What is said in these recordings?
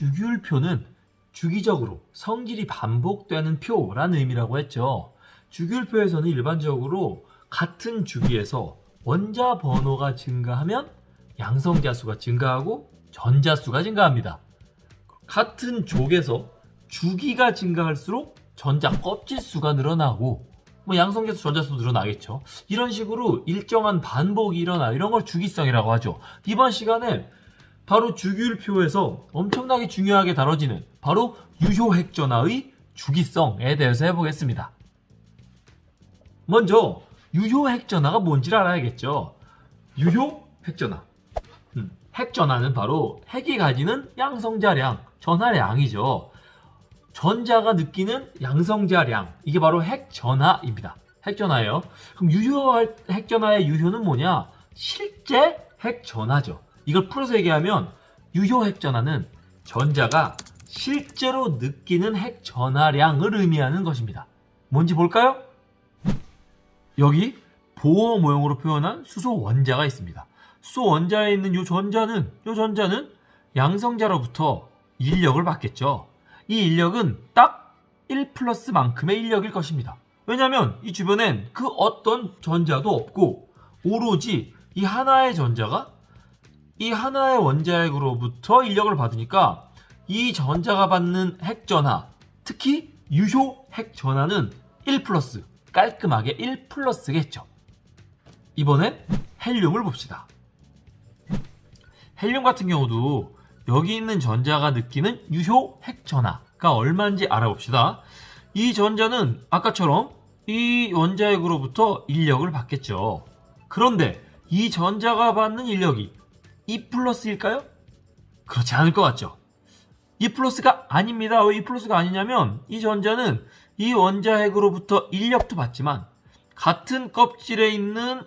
주기율표는 주기적으로 성질이 반복되는 표라는 의미라고 했죠. 주기율표에서는 일반적으로 같은 주기에서 원자 번호가 증가하면 양성자 수가 증가하고 전자 수가 증가합니다. 같은 족에서 주기가 증가할수록 전자 껍질 수가 늘어나고 뭐 양성자 수, 전자 수 늘어나겠죠. 이런 식으로 일정한 반복이 일어나 이런 걸 주기성이라고 하죠. 이번 시간에 바로 주기율표에서 엄청나게 중요하게 다뤄지는 바로 유효핵전화의 주기성에 대해서 해보겠습니다. 먼저 유효핵전화가 뭔지를 알아야겠죠. 유효핵전화. 음, 핵전화는 바로 핵이 가지는 양성자량, 전하량이죠. 전자가 느끼는 양성자량, 이게 바로 핵전화입니다. 핵전화예요. 그럼 유효 핵전화의 유효는 뭐냐? 실제 핵전화죠. 이걸 풀어서 얘기하면 유효 핵 전화는 전자가 실제로 느끼는 핵 전화량을 의미하는 것입니다. 뭔지 볼까요? 여기 보호 모형으로 표현한 수소 원자가 있습니다. 수소 원자에 있는 이 전자는 이 전자는 양성자로부터 인력을 받겠죠. 이 인력은 딱 1 플러스만큼의 인력일 것입니다. 왜냐하면 이 주변엔 그 어떤 전자도 없고 오로지 이 하나의 전자가 이 하나의 원자핵으로부터 인력을 받으니까 이 전자가 받는 핵전하, 특히 유효 핵전하는 1 플러스, 깔끔하게 1 플러스겠죠. 이번엔 헬륨을 봅시다. 헬륨 같은 경우도 여기 있는 전자가 느끼는 유효 핵전하가 얼마인지 알아봅시다. 이 전자는 아까처럼 이 원자핵으로부터 인력을 받겠죠. 그런데 이 전자가 받는 인력이 2 플러스일까요? 그렇지 않을 것 같죠. 2 플러스가 아닙니다. 왜 2 플러스가 아니냐면 이 전자는 이 원자핵으로부터 인력도 받지만 같은 껍질에 있는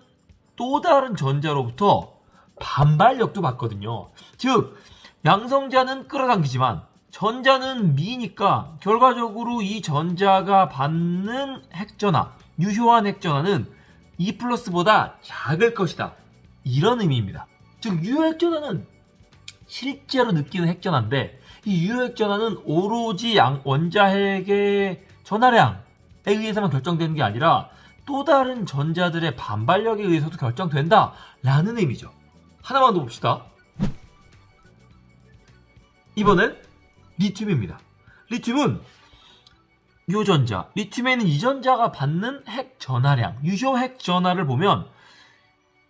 또 다른 전자로부터 반발력도 받거든요. 즉 양성자는 끌어당기지만 전자는 미니까 결과적으로 이 전자가 받는 핵전화, 유효한 핵전화는 2 플러스보다 작을 것이다. 이런 의미입니다. 즉 유효핵전화는 실제로 느끼는 핵전화인데 이 유효핵전화는 오로지 양 원자핵의 전하량에 의해서만 결정되는 게 아니라 또 다른 전자들의 반발력에 의해서도 결정된다 라는 의미죠. 하나만 더 봅시다. 이번엔 리튬입니다. 리튬은 요 전자, 리튬에 있는 이 전자가 받는 핵 전하량, 유효 핵 전하를 보면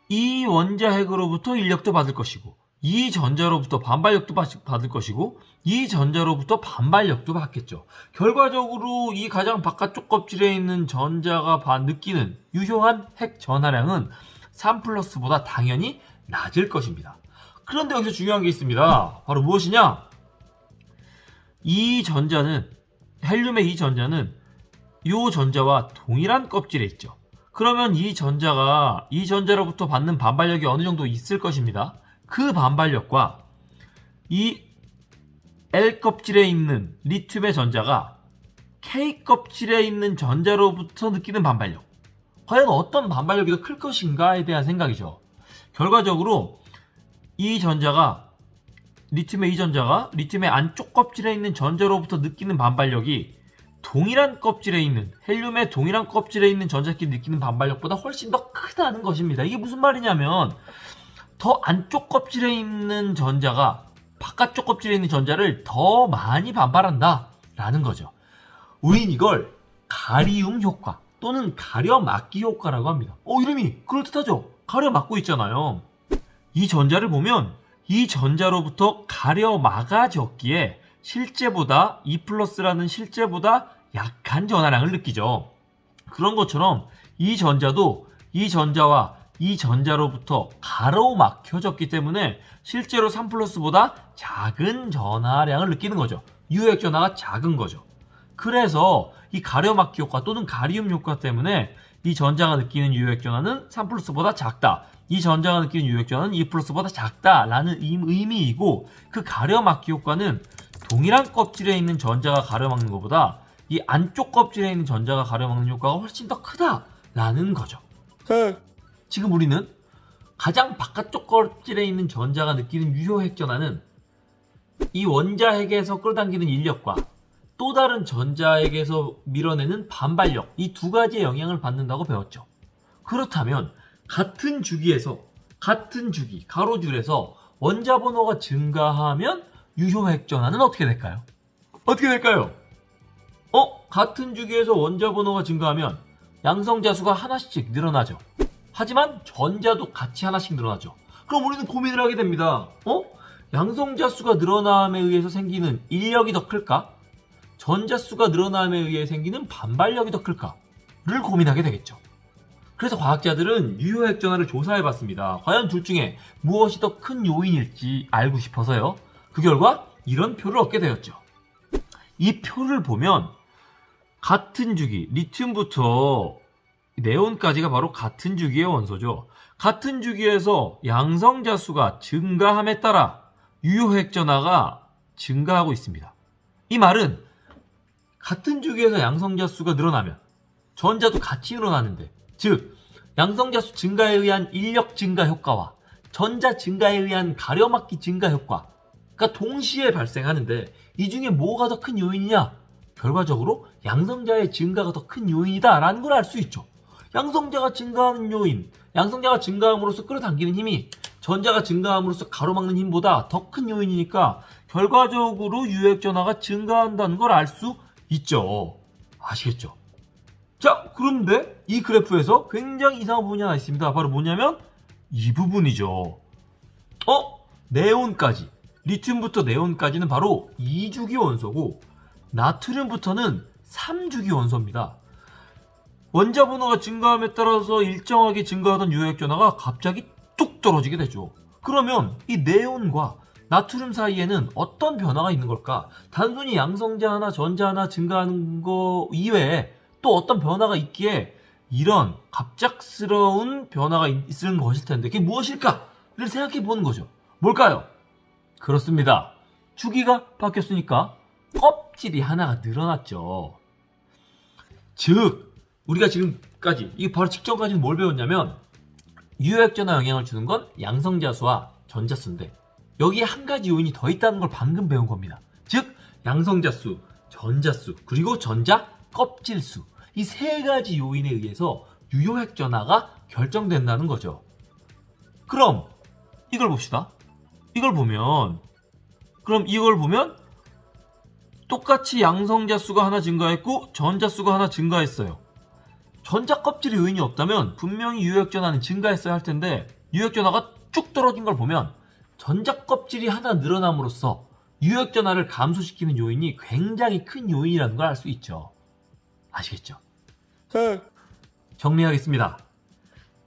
이 원자핵으로부터 인력도 받을 것이고 이 전자로부터 반발력도 받을 것이고 이 전자로부터 반발력도 받겠죠. 결과적으로 이 가장 바깥쪽 껍질에 있는 전자가 느끼는 유효한 핵 전하량은 3 플러스보다 당연히 낮을 것입니다. 그런데 여기서 중요한 게 있습니다. 바로 무엇이냐? 이 전자는 헬륨의 이 전자는 이 전자와 동일한 껍질에 있죠. 그러면 이 전자가 이 전자로부터 받는 반발력이 어느 정도 있을 것입니다. 그 반발력과 이 L 껍질에 있는 리튬의 전자가 K 껍질에 있는 전자로부터 느끼는 반발력. 과연 어떤 반발력이 더 클 것인가에 대한 생각이죠. 결과적으로 이 전자가 리튬의 이 전자가 리튬의 안쪽 껍질에 있는 전자로부터 느끼는 반발력이 동일한 껍질에 있는 헬륨의 동일한 껍질에 있는 전자끼리 느끼는 반발력보다 훨씬 더 크다는 것입니다. 이게 무슨 말이냐면 더 안쪽 껍질에 있는 전자가 바깥쪽 껍질에 있는 전자를 더 많이 반발한다 라는 거죠. 우린 이걸 가리움 효과 또는 가려 막기 효과라고 합니다. 어 이름이 그럴듯하죠? 가려 막고 있잖아요. 이 전자를 보면 이 전자로부터 가려 막아졌기에 실제보다 2 플러스라는 실제보다 약한 전하량을 느끼죠. 그런 것처럼 이 전자도 이 전자와 이 전자로부터 가로막혀졌기 때문에 실제로 3 플러스보다 작은 전하량을 느끼는 거죠. 유액 전하가 작은 거죠. 그래서 이 가려막기 효과 또는 가리움 효과 때문에 이 전자가 느끼는 유액 전하는 3 플러스보다 작다. 이 전자가 느끼는 유액 전하는 2 플러스보다 작다라는 의미이고 그 가려막기 효과는 동일한 껍질에 있는 전자가 가려막는 것보다 이 안쪽 껍질에 있는 전자가 가려막는 효과가 훨씬 더 크다라는 거죠. 지금 우리는 가장 바깥쪽 껍질에 있는 전자가 느끼는 유효 핵 전하는 이 원자핵에서 끌어당기는 인력과 또 다른 전자핵에서 밀어내는 반발력 이 두 가지의 영향을 받는다고 배웠죠. 그렇다면 같은 주기에서 같은 주기 가로줄에서 원자 번호가 증가하면 유효 핵 전환은 어떻게 될까요? 어떻게 될까요? 어? 같은 주기에서 원자 번호가 증가하면 양성자 수가 하나씩 늘어나죠. 하지만 전자도 같이 하나씩 늘어나죠. 그럼 우리는 고민을 하게 됩니다. 어? 양성자 수가 늘어남에 의해서 생기는 인력이 더 클까? 전자 수가 늘어남에 의해 생기는 반발력이 더 클까?를 고민하게 되겠죠. 그래서 과학자들은 유효 핵 전화를 조사해 봤습니다. 과연 둘 중에 무엇이 더 큰 요인일지 알고 싶어서요. 그 결과 이런 표를 얻게 되었죠. 이 표를 보면 같은 주기, 리튬부터 네온까지가 바로 같은 주기의 원소죠. 같은 주기에서 양성자 수가 증가함에 따라 유효핵 전화가 증가하고 있습니다. 이 말은 같은 주기에서 양성자 수가 늘어나면 전자도 같이 늘어나는데 즉 양성자 수 증가에 의한 인력 증가 효과와 전자 증가에 의한 가려막기 증가 효과 가 동시에 발생하는데 이 중에 뭐가 더 큰 요인이냐? 결과적으로 양성자의 증가가 더 큰 요인이다라는 걸 알 수 있죠. 양성자가 증가하는 요인, 양성자가 증가함으로써 끌어당기는 힘이 전자가 증가함으로써 가로막는 힘보다 더 큰 요인이니까 결과적으로 유액 전화가 증가한다는 걸 알 수 있죠. 아시겠죠? 자, 그런데 이 그래프에서 굉장히 이상한 부분이 하나 있습니다. 바로 뭐냐면 이 부분이죠. 어? 네온까지. 리튬부터 네온까지는 바로 2주기 원소고 나트륨부터는 3주기 원소입니다. 원자 번호가 증가함에 따라서 일정하게 증가하던 유효액 전화가 갑자기 뚝 떨어지게 되죠. 그러면 이 네온과 나트륨 사이에는 어떤 변화가 있는 걸까? 단순히 양성자 하나, 전자 하나 증가하는 거 이외에 또 어떤 변화가 있기에 이런 갑작스러운 변화가 있을 것일 텐데 그게 무엇일까를 생각해 보는 거죠. 뭘까요? 그렇습니다. 주기가 바뀌었으니까 껍질이 하나가 늘어났죠. 즉, 우리가 지금까지, 이 바로 직전까지는 뭘 배웠냐면, 유효액전화 영향을 주는 건 양성자수와 전자수인데, 여기에 한 가지 요인이 더 있다는 걸 방금 배운 겁니다. 즉, 양성자수, 전자수, 그리고 전자 껍질수. 이 세 가지 요인에 의해서 유효핵 전화가 결정된다는 거죠. 그럼 이걸 봅시다. 이걸 보면 그럼 이걸 보면 똑같이 양성자 수가 하나 증가했고 전자 수가 하나 증가했어요. 전자 껍질에 요인이 없다면 분명히 유효액 전화는 증가했어야 할 텐데 유효액 전화가 쭉 떨어진 걸 보면 전자 껍질이 하나 늘어남으로써 유효액 전화를 감소시키는 요인이 굉장히 큰 요인이라는 걸 알 수 있죠. 아시겠죠? 정리하겠습니다.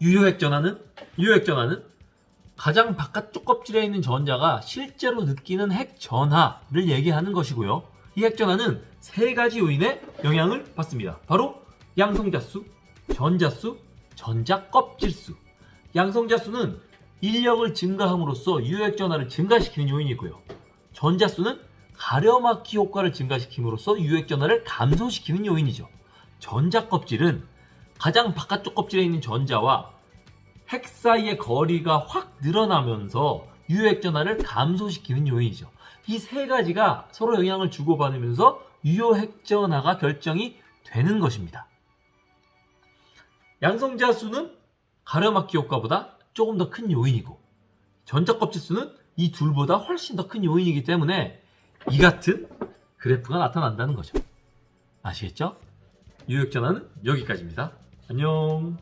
유효액 전화는 유효액 전화는 가장 바깥쪽 껍질에 있는 전자가 실제로 느끼는 핵 전하를 얘기하는 것이고요. 이 핵 전하는 세 가지 요인의 영향을 받습니다. 바로 양성자수, 전자수, 전자 껍질수. 양성자수는 인력을 증가함으로써 유효액 전하를 증가시키는 요인이고요. 전자수는 가려막기 효과를 증가시킴으로써 유효액 전하를 감소시키는 요인이죠. 전자 껍질은 가장 바깥쪽 껍질에 있는 전자와 핵 사이의 거리가 확 늘어나면서 유효액 전화를 감소시키는 요인이죠. 이 세 가지가 서로 영향을 주고받으면서 유효핵 전화가 결정이 되는 것입니다. 양성자 수는 가려막기 효과보다 조금 더 큰 요인이고 전자 껍질 수는 이 둘보다 훨씬 더 큰 요인이기 때문에 이 같은 그래프가 나타난다는 거죠. 아시겠죠? 유효액 전화는 여기까지입니다. 안녕.